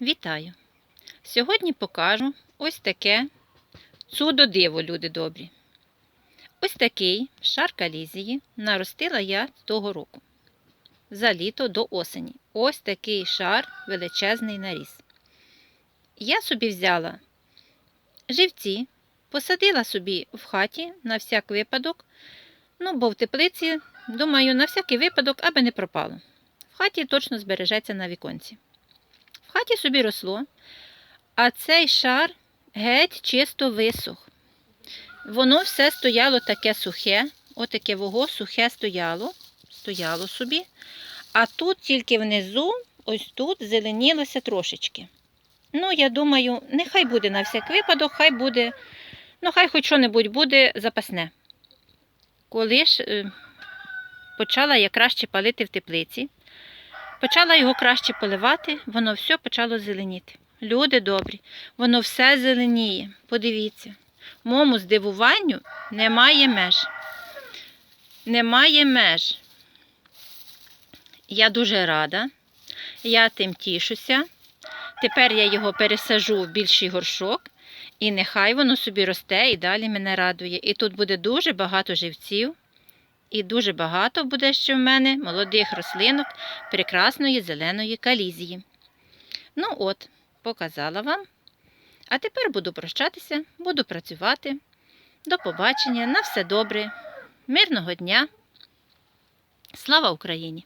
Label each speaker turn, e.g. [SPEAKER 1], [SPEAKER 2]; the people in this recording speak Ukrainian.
[SPEAKER 1] Вітаю! Сьогодні покажу ось таке чудо диво, люди добрі. Ось такий шар калізії наростила я того року. За літо до осені. Ось такий шар величезний наріс. Я собі взяла живці, посадила собі в хаті на всяк випадок. Ну, бо в теплиці, думаю, на всякий випадок, аби не пропало. В хаті точно збережеться на віконці. В хаті собі росло, а цей шар геть чисто висох. Воно все стояло таке сухе, отаке вого сухе стояло, стояло собі. А тут тільки внизу, ось тут, зеленілося трошечки. Ну, я думаю, нехай буде на всяк випадок, хай буде, ну, хай хоч що-небудь буде запасне. Коли ж е, почала я краще палити в теплиці, Почала його краще поливати, воно все почало зеленіти. Люди добрі, воно все зеленіє. Подивіться, моєму здивуванню немає меж. Немає меж. Я дуже рада, я тим тішуся. Тепер я його пересажу в більший горшок, і нехай воно собі росте і далі мене радує. І тут буде дуже багато живців. І дуже багато буде ще в мене молодих рослинок прекрасної зеленої калізії. Ну от, показала вам. А тепер буду прощатися, буду працювати. До побачення, на все добре, мирного дня. Слава Україні!